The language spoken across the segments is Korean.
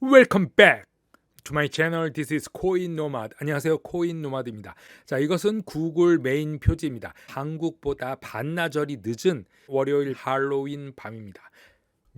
Welcome back to my channel. This is 코인 노마드. 안녕하세요. 코인 노마드입니다. 자, 이것은 구글 메인 표지입니다. 한국보다 반나절이 늦은 월요일 할로윈 밤입니다.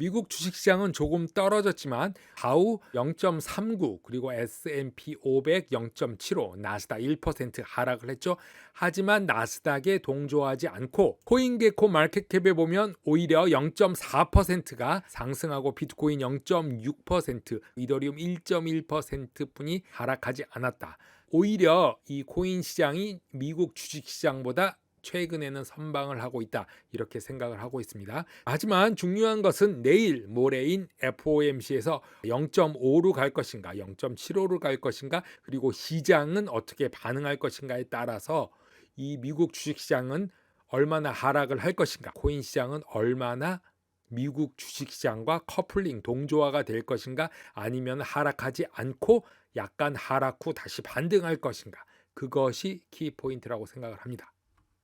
미국 주식시장은 조금 떨어졌지만 다우 0.39 그리고 S&P 500 0.75 나스닥 1% 하락을 했죠. 하지만 나스닥에 동조하지 않고 코인게코 마켓캡에 보면 오히려 0.4%가 상승하고 비트코인 0.6% 이더리움 1.1% 뿐이 하락하지 않았다. 오히려 이 코인 시장이 미국 주식 시장보다 최근에는 선방을 하고 있다 이렇게 생각을 하고 있습니다. 하지만 중요한 것은 내일 모레인 FOMC에서 0.5로 갈 것인가, 0.75로 갈 것인가, 그리고 시장은 어떻게 반응할 것인가에 따라서 이 미국 주식시장은 얼마나 하락을 할 것인가, 코인 시장은 얼마나 미국 주식시장과 커플링 동조화가 될 것인가, 아니면 하락하지 않고 약간 하락 후 다시 반등할 것인가, 그것이 키포인트라고 생각을 합니다.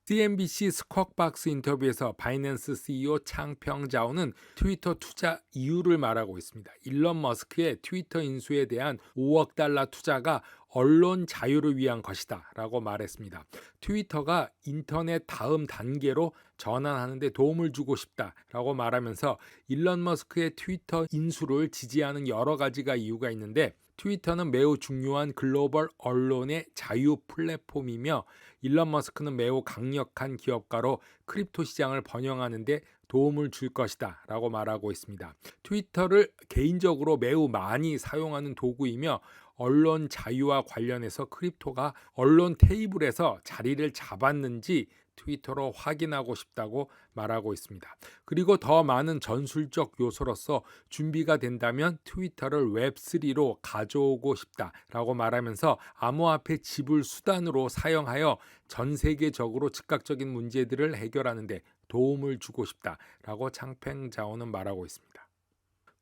CNBC 스쿼박스 인터뷰에서 바이낸스 CEO 창평자오는 트위터 투자 이유를 말하고 있습니다. 일론 머스크의 트위터 인수에 대한 5억 달러 투자가 언론 자유를 위한 것이다 라고 말했습니다. 트위터가 인터넷 다음 단계로 전환하는데 도움을 주고 싶다 라고 말하면서 일론 머스크의 트위터 인수를 지지하는 여러 가지가 이유가 있는데 트위터는 매우 중요한 글로벌 언론의 자유 플랫폼이며 일론 머스크는 매우 강력한 기업가로 크립토 시장을 번영하는데 도움을 줄 것이다 라고 말하고 있습니다. 트위터를 개인적으로 매우 많이 사용하는 도구이며 언론 자유와 관련해서 크립토가 언론 테이블에서 자리를 잡았는지 트위터로 확인하고 싶다고 말하고 있습니다. 그리고 더 많은 전술적 요소로서 준비가 된다면 트위터를 웹3로 가져오고 싶다라고 말하면서 암호화폐 지불 수단으로 사용하여 전 세계적으로 즉각적인 문제들을 해결하는데 도움을 주고 싶다라고 창팽 자원은 말하고 있습니다.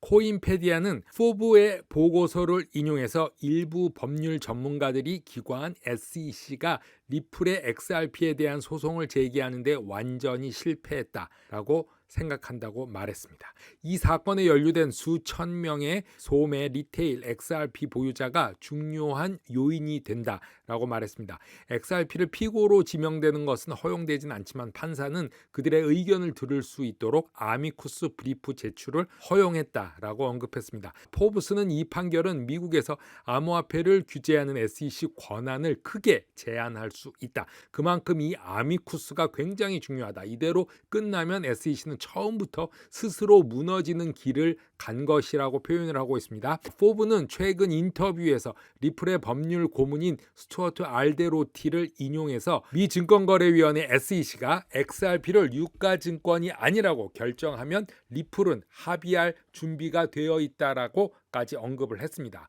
코인페디아는 포브의 보고서를 인용해서 일부 법률 전문가들이 기관한 SEC가 리플의 XRP에 대한 소송을 제기하는데 완전히 실패했다라고 생각한다고 말했습니다. 이 사건에 연루된 수천 명의 소매 리테일 XRP 보유자가 중요한 요인이 된다 라고 말했습니다. XRP를 피고로 지명되는 것은 허용되진 않지만 판사는 그들의 의견을 들을 수 있도록 아미쿠스 브리프 제출을 허용했다라고 언급했습니다. 포브스는 이 판결은 미국에서 암호화폐를 규제하는 SEC 권한을 크게 제한할 수 있다. 그만큼 이 아미쿠스가 굉장히 중요하다. 이대로 끝나면 SEC는 처음부터 스스로 무너지는 길을 간 것이라고 표현을 하고 있습니다. 포브는 최근 인터뷰에서 리플의 법률 고문인 스튜 어트 알데로티를 인용해서 미 증권거래위원회 SEC가 XRP를 유가증권이 아니라고 결정하면 리플은 합의할 준비가 되어 있다라고까지 언급을 했습니다.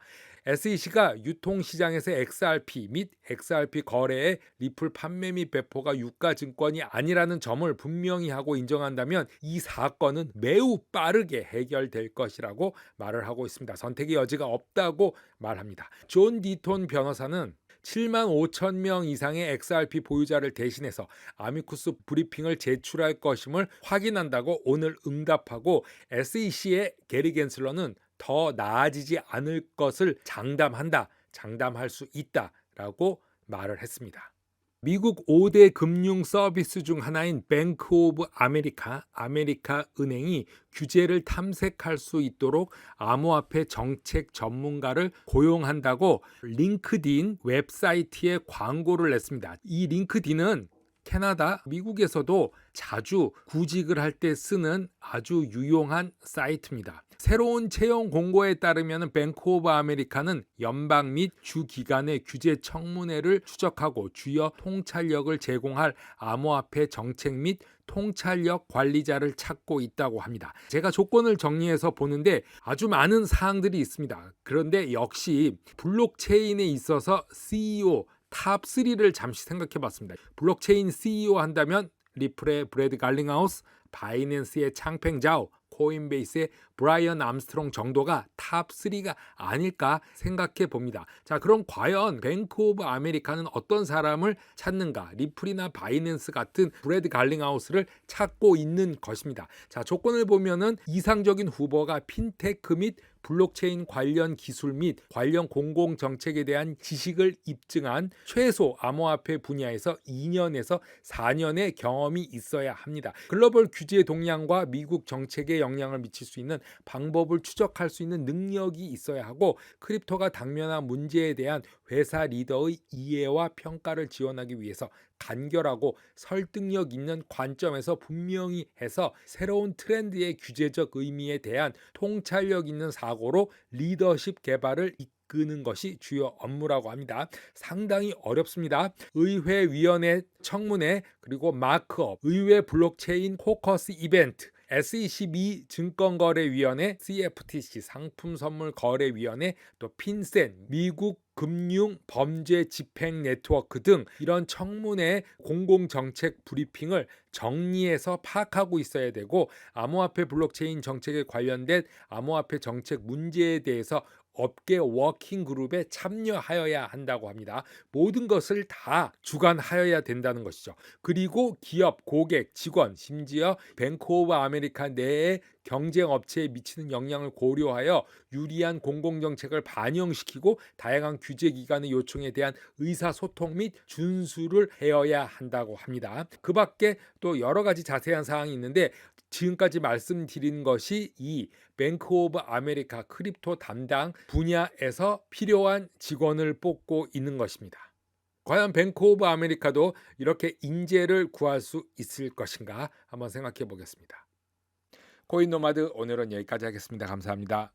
SEC가 유통시장에서 XRP 및 XRP 거래의 리플 판매 및 배포가 유가증권이 아니라는 점을 분명히 하고 인정한다면 이 사건은 매우 빠르게 해결될 것이라고 말을 하고 있습니다. 선택의 여지가 없다고 말합니다. 존 디톤 변호사는 7만 5천 명 이상의 XRP 보유자를 대신해서 아미쿠스 브리핑을 제출할 것임을 확인한다고 오늘 응답하고 SEC의 게리 겐슬러는 더 나아지지 않을 것을 장담한다. 장담할 수 있다라고 말을 했습니다. 미국 5대 금융 서비스 중 하나인 뱅크 오브 아메리카, 아메리카 은행이 규제를 탐색할 수 있도록 암호화폐 정책 전문가를 고용한다고 링크드인 웹사이트에 광고를 냈습니다. 이 링크드인은 캐나다, 미국에서도 자주 구직을 할 때 쓰는 아주 유용한 사이트입니다. 새로운 채용 공고에 따르면 뱅크 오브 아메리카는 연방 및 주 기관의 규제 청문회를 추적하고 주요 통찰력을 제공할 암호화폐 정책 및 통찰력 관리자를 찾고 있다고 합니다. 제가 조건을 정리해서 보는데 아주 많은 사항들이 있습니다. 그런데 역시 블록체인에 있어서 CEO 탑 3를 잠시 생각해 봤습니다. 블록체인 CEO 한다면 리플의 브래드 갈링하우스, 바이낸스의 창팽 자오, 코인베이스의 브라이언 암스트롱 정도가 탑 3가 아닐까 생각해 봅니다. 자, 그럼 과연 뱅크 오브 아메리카는 어떤 사람을 찾는가? 리플이나 바이낸스 같은 브래드 갈링하우스를 찾고 있는 것입니다. 자, 조건을 보면은 이상적인 후보가 핀테크 및 블록체인 관련 기술 및 관련 공공 정책에 대한 지식을 입증한 최소 암호화폐 분야에서 2년에서 4년의 경험이 있어야 합니다. 글로벌 규제 동향과 미국 정책에 영향을 미칠 수 있는 방법을 추적할 수 있는 능력이 있어야 하고 크립토가 당면한 문제에 대한 회사 리더의 이해와 평가를 지원하기 위해서 간결하고 설득력 있는 관점에서 분명히 해서 새로운 트렌드의 규제적 의미에 대한 통찰력 있는 사고로 리더십 개발을 이끄는 것이 주요 업무라고 합니다. 상당히 어렵습니다. 의회 위원회 청문회 그리고 마크업, 의회 블록체인 포커스 이벤트 SEC 증권거래위원회, CFTC 상품선물거래위원회, 또 핀센 미국 금융 범죄 집행 네트워크 등 이런 청문회 공공 정책 브리핑을 정리해서 파악하고 있어야 되고 암호화폐 블록체인 정책에 관련된 암호화폐 정책 문제에 대해서 업계 워킹 그룹에 참여하여야 한다고 합니다. 모든 것을 다 주관하여야 된다는 것이죠. 그리고 기업, 고객, 직원, 심지어 오브 아메리카 내의 경쟁 업체에 미치는 영향을 고려하여 유리한 공공 정책을 반영시키고 다양한 규제 기관의 요청에 대한 의사소통 및 준수를 해야 한다고 합니다. 그 밖에 또 여러 가지 자세한 사항이 있는데 지금까지 말씀드린 것이 이 뱅크 오브 아메리카 크립토 담당 분야에서 필요한 직원을 뽑고 있는 것입니다. 과연 뱅크 오브 아메리카도 이렇게 인재를 구할 수 있을 것인가 한번 생각해 보겠습니다. 코인 노마드 오늘은 여기까지 하겠습니다. 감사합니다.